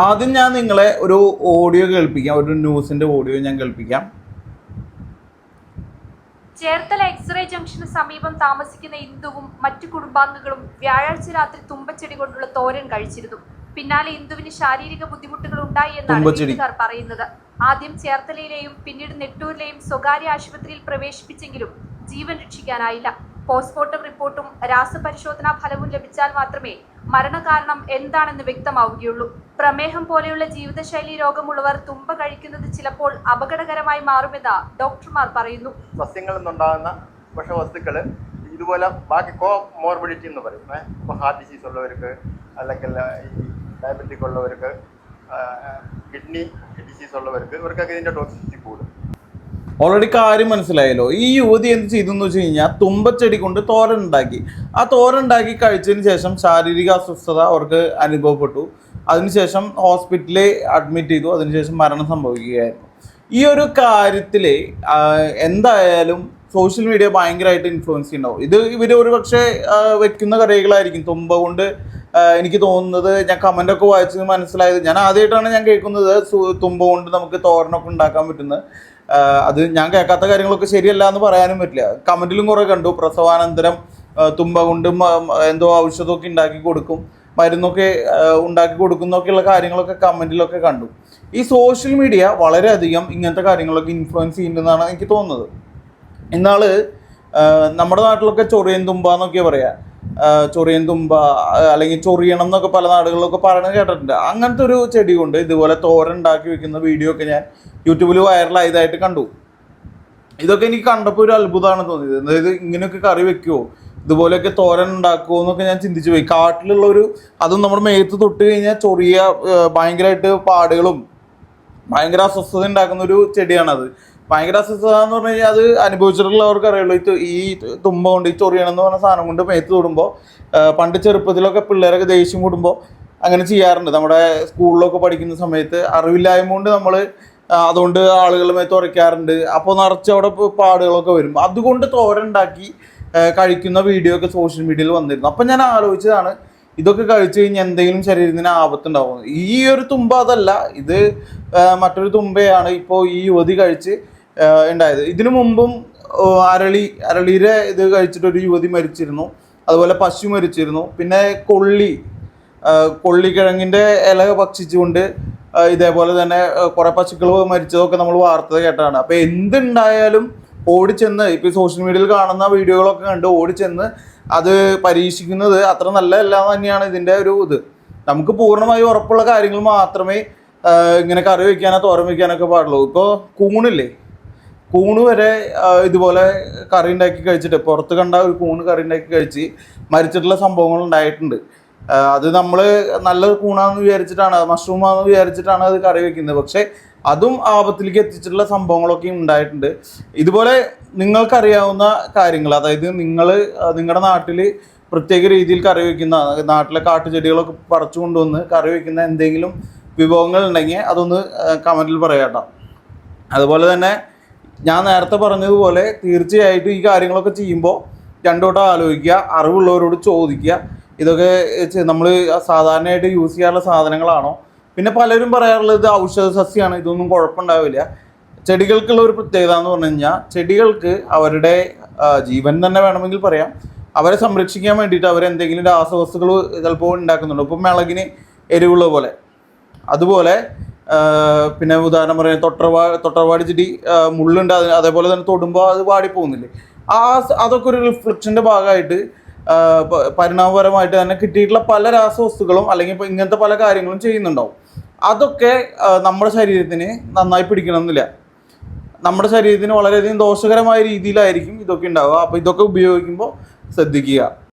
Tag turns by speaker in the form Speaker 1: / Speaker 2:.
Speaker 1: ആദ്യം ഞാൻ നിങ്ങളെ ഒരു ഓഡിയോ കേൾപ്പിക്കാം. ഒരു ന്യൂസിന്റെ ഓഡിയോ ഞാൻ കേൾപ്പിക്കാം.
Speaker 2: ചേർത്തല എക്സ്റേ ജംഗ്ഷന് സമീപം താമസിക്കുന്ന ഇന്ദുവും മറ്റു കുടുംബാംഗങ്ങളും വ്യാഴാഴ്ച രാത്രി തുമ്പച്ചെടി കൊണ്ടുള്ള തോരൻ കഴിച്ചിരുന്നു. പിന്നാലെ ഇന്ദുവിന് ശാരീരിക ബുദ്ധിമുട്ടുകൾ ഉണ്ടായി എന്നാണ്. വീട്ടുകാർ പറയുന്നത്. ആദ്യം ചേർത്തലയിലെയും പിന്നീട് നെട്ടൂരിലെയും സ്വകാര്യ ആശുപത്രിയിൽ പ്രവേശിപ്പിച്ചെങ്കിലും ജീവൻ രക്ഷിക്കാനായില്ല. പോസ്റ്റ്മോർട്ടം റിപ്പോർട്ടും രാസപരിശോധനാ ഫലവും ലഭിച്ചാൽ മാത്രമേ മരണകാരണം എന്താണെന്ന് വ്യക്തമാവുകയുള്ളൂ. പ്രമേഹം പോലെയുള്ള ജീവിതശൈലി രോഗമുള്ളവർ തുമ്പ കഴിക്കുന്നത് ചിലപ്പോൾ അപകടകരമായി മാറുമെന്ന് ഡോക്ടർമാർ പറയുന്നു.
Speaker 3: സസ്യങ്ങളിൽ നിന്നുണ്ടാകുന്ന വിഷവസ്തുക്കൾ ഇതുപോലെ ബാക്കി കോ മോർബിഡിറ്റി എന്ന് പറയും. ഇപ്പോൾ ഹാർട്ട് ഡിസീസ് ഉള്ളവർക്ക് അല്ലെങ്കിൽ ഈ ഡയബറ്റിക് ഉള്ളവർക്ക് കിഡ്നി ഡിസീസ് ഉള്ളവർക്ക് ഇവർക്കൊക്കെ ഇതിന്റെ ടോക്സിസിറ്റി കൂടും.
Speaker 1: ഓൾറെഡി കാര്യം മനസ്സിലായല്ലോ. ഈ യുവതി എന്ത് ചെയ്തു എന്ന് വെച്ച് കഴിഞ്ഞാൽ തുമ്പച്ചെടി കൊണ്ട് തോരൻ ഉണ്ടാക്കി. ആ തോരൻ ഉണ്ടാക്കി കഴിച്ചതിന് ശേഷം ശാരീരിക അസ്വസ്ഥത അവർക്ക് അനുഭവപ്പെട്ടു. അതിനുശേഷം ഹോസ്പിറ്റലിൽ അഡ്മിറ്റ് ചെയ്തു. അതിനുശേഷം മരണം സംഭവിക്കുകയായിരുന്നു. ഈ ഒരു കാര്യത്തിൽ എന്തായാലും സോഷ്യൽ മീഡിയ ഭയങ്കരമായിട്ട് ഇൻഫ്ലുവൻസ് ചെയ്യുന്നുണ്ടാവും. ഇത് ഇവർ ഒരു പക്ഷേ വെക്കുന്ന കറികളായിരിക്കും തുമ്പ കൊണ്ട് എനിക്ക് തോന്നുന്നത് ഞാൻ കമന്റൊക്കെ വായിച്ചത് മനസ്സിലായത്. ഞാൻ ആദ്യമായിട്ടാണ് ഞാൻ കേൾക്കുന്നത്. തുമ്പ കൊണ്ട് നമുക്ക് തോരനൊക്കെ ഉണ്ടാക്കാൻ പറ്റുന്നത്. അത് ഞാൻ കേൾക്കാത്ത കാര്യങ്ങളൊക്കെ ശരിയല്ല എന്ന് പറയാനും പറ്റില്ല. കമന്റിലും കുറേ കണ്ടു. പ്രസവാനന്തരം തുമ്പ കൊണ്ട് എന്തോ ഔഷധമൊക്കെ ഉണ്ടാക്കി കൊടുക്കും. മരുന്നൊക്കെ ഉണ്ടാക്കി കൊടുക്കുന്നൊക്കെയുള്ള കാര്യങ്ങളൊക്കെ കമന്റിലൊക്കെ കണ്ടു. ഈ സോഷ്യൽ മീഡിയ വളരെയധികം ഇങ്ങനത്തെ കാര്യങ്ങളൊക്കെ ഇൻഫ്ലുവൻസ് ചെയ്യുന്നതെന്നാണ് എനിക്ക് തോന്നുന്നത്. എന്നാൽ നമ്മുടെ നാട്ടിലൊക്കെ ചൊറിയൻ തുമ്പ എന്നൊക്കെ പറയാ. ചൊറിയൻ തുമ്പ അല്ലെങ്കിൽ ചൊറിയണം എന്നൊക്കെ പല നാടുകളിലൊക്കെ പറയുന്നത് കേട്ടിട്ടുണ്ട്. അങ്ങനത്തെ ഒരു ചെടി കൊണ്ട് ഇതുപോലെ തോരൻ ഉണ്ടാക്കി വെക്കുന്ന വീഡിയോ ഒക്കെ ഞാൻ യൂട്യൂബിൽ വൈറലായതായിട്ട് കണ്ടു. ഇതൊക്കെ എനിക്ക് കണ്ടപ്പോൾ ഒരു അത്ഭുതമാണ് തോന്നിയത്. അതായത് ഇങ്ങനെയൊക്കെ കറി വെക്കുമോ ഇതുപോലെയൊക്കെ തോരൻ ഉണ്ടാക്കുമോ എന്നൊക്കെ ഞാൻ ചിന്തിച്ചു പോയി. കാട്ടിലുള്ള ഒരു അതും നമ്മുടെ മേത്ത് തൊട്ട് കഴിഞ്ഞാൽ ചൊറിയ ഭയങ്കരമായിട്ട് പാടുകളും ഭയങ്കര അസ്വസ്ഥത ഉണ്ടാക്കുന്ന ഒരു ചെടിയാണത്. ഭയങ്കര അസ്വസ്ഥത എന്ന് പറഞ്ഞു കഴിഞ്ഞാൽ അത് അനുഭവിച്ചിട്ടുള്ളവർക്ക് അറിയുള്ളൂ. ഈ തുമ്പ കൊണ്ട് ഈ ചൊറിയണം എന്ന് പറഞ്ഞ സാധനം കൊണ്ട് മേത്ത് തൊടുമ്പോൾ പണ്ട് ചെറുപ്പത്തിലൊക്കെ പിള്ളേരൊക്കെ ദേഷ്യം കൂടുമ്പോൾ അങ്ങനെ ചെയ്യാറുണ്ട്. നമ്മുടെ സ്കൂളിലൊക്കെ പഠിക്കുന്ന സമയത്ത് അറിവില്ലായ്മ കൊണ്ട് നമ്മൾ അതുകൊണ്ട് ആളുകൾ മേത്ത് ഉറയ്ക്കാറുണ്ട് അപ്പോൾ നിറച്ച് അവിടെ പാടുകളൊക്കെ വരും. അതുകൊണ്ട് തോരനുണ്ടാക്കി കഴിക്കുന്ന വീഡിയോ ഒക്കെ സോഷ്യൽ മീഡിയയിൽ വന്നിരുന്നു. അപ്പം ഞാൻ ആലോചിച്ചതാണ് ഇതൊക്കെ കഴിച്ചു കഴിഞ്ഞാൽ എന്തെങ്കിലും ശരീരത്തിന് ആപത്തുണ്ടാവും ഈ ഒരു തുമ്പ അതല്ല. ഇത് മറ്റൊരു തുമ്പയാണ്. ഇപ്പോൾ ഈ യുവതി കഴിച്ച് ഉണ്ടായത്. ഇതിനു മുമ്പും അരളി അരളിയുടെ ഇത് കഴിച്ചിട്ട് ഒരു യുവതി മരിച്ചിരുന്നു. അതുപോലെ പശു മരിച്ചിരുന്നു. പിന്നെ കൊള്ളി കൊള്ളിക്കിഴങ്ങിന്റെ ഇല ഭക്ഷിച്ചുകൊണ്ട് ഇതേപോലെ തന്നെ കുറേ പശുക്കൾ മരിച്ചതൊക്കെ നമ്മൾ വാർത്ത കേട്ടാണ് അപ്പോൾ എന്തുണ്ടായാലും ഓടിച്ചെന്ന് ഇപ്പോൾ സോഷ്യൽ മീഡിയയിൽ കാണുന്ന വീഡിയോകളൊക്കെ കണ്ട് ഓടിച്ചെന്ന് അത് പരീക്ഷിക്കുന്നത് അത്ര നല്ലതല്ല തന്നെയാണ് ഇതിന്റെ ഒരു ഇത്. നമുക്ക് പൂർണമായി ഉറപ്പുള്ള കാര്യങ്ങൾ മാത്രമേ ഇങ്ങനെ കറി വയ്ക്കാനോ തോരൻ വയ്ക്കാനൊക്കെ പാടുള്ളൂ. ഇപ്പോൾ കൂണില്ലേ? കൂണ് വരെ ഇതുപോലെ കറി ഉണ്ടാക്കി കഴിച്ചിട്ട് പുറത്ത് കണ്ട ഒരു കൂണ് കറി ഉണ്ടാക്കി കഴിച്ച് മരിച്ചിട്ടുള്ള സംഭവങ്ങൾ ഉണ്ടായിട്ടുണ്ട്. അത് നമ്മൾ നല്ല കൂണാന്ന് വിചാരിച്ചിട്ടാണ് മഷ്റൂമാന്ന് വിചാരിച്ചിട്ടാണ് അത് കറി വെക്കുന്നത്. പക്ഷേ അതും ആപത്തിലേക്ക് എത്തിച്ചിട്ടുള്ള സംഭവങ്ങളൊക്കെ ഉണ്ടായിട്ടുണ്ട്. ഇതുപോലെ നിങ്ങൾക്കറിയാവുന്ന കാര്യങ്ങൾ അതായത് നിങ്ങൾ നിങ്ങളുടെ നാട്ടിൽ പ്രത്യേക രീതിയിൽ കറി വയ്ക്കുന്ന നാട്ടിലെ കാട്ടുചെടികളൊക്കെ പറിച്ചു കൊണ്ടുവന്ന് കറി വയ്ക്കുന്ന എന്തെങ്കിലും വിഭവങ്ങൾ ഉണ്ടെങ്കിൽ അതൊന്ന് കമന്റിൽ പറയാം കേട്ടോ. അതുപോലെ തന്നെ ഞാൻ നേരത്തെ പറഞ്ഞതുപോലെ തീർച്ചയായിട്ടും ഈ കാര്യങ്ങളൊക്കെ ചെയ്യുമ്പോൾ രണ്ടോട്ടം ആലോചിക്കുക അറിവുള്ളവരോട് ചോദിക്കുക. ഇതൊക്കെ നമ്മൾ സാധാരണയായിട്ട് യൂസ് ചെയ്യാറുള്ള സാധനങ്ങളാണോ? പിന്നെ പലരും പറയാറുള്ളത് ഇത് ഔഷധ സസ്യമാണ് ഇതൊന്നും കുഴപ്പമുണ്ടാവില്ല. ചെടികൾക്കുള്ള ഒരു പ്രത്യേകത എന്ന് പറഞ്ഞു കഴിഞ്ഞാൽ ചെടികൾക്ക് അവരുടെ ജീവൻ തന്നെ വേണമെങ്കിൽ പറയാം. അവരെ സംരക്ഷിക്കാൻ വേണ്ടിയിട്ട് അവരെന്തെങ്കിലും രാസവസ്തുക്കൾ ചിലപ്പോൾ ഉണ്ടാക്കുന്നുണ്ട്. ഇപ്പം മിളകിന് എരിവുള്ള പോലെ. അതുപോലെ പിന്നെ ഉദാഹരണം പറയാം തൊട്ടർവാ തൊട്ടർവാടി ചെടി മുള്ളുണ്ട് അതിന് അതേപോലെ തന്നെ തൊടുമ്പോൾ അത് വാടിപ്പോകുന്നില്ലേ? ആ അതൊക്കെ ഒരു റിഫ്ലക്ഷന്റെ ഭാഗമായിട്ട് പരിണാമപരമായിട്ട് തന്നെ കിട്ടിയിട്ടുള്ള പല രാസവസ്തുക്കളും അല്ലെങ്കിൽ ഇപ്പോൾ ഇങ്ങനത്തെ പല കാര്യങ്ങളും ചെയ്യുന്നുണ്ടാവും. അതൊക്കെ നമ്മുടെ ശരീരത്തിന് നന്നായി പിടിക്കണമെന്നില്ല. നമ്മുടെ ശരീരത്തിന് വളരെയധികം ദോഷകരമായ രീതിയിലായിരിക്കും ഇതൊക്കെ ഉണ്ടാവുക. അപ്പോൾ ഇതൊക്കെ ഉപയോഗിക്കുമ്പോൾ ശ്രദ്ധിക്കുക.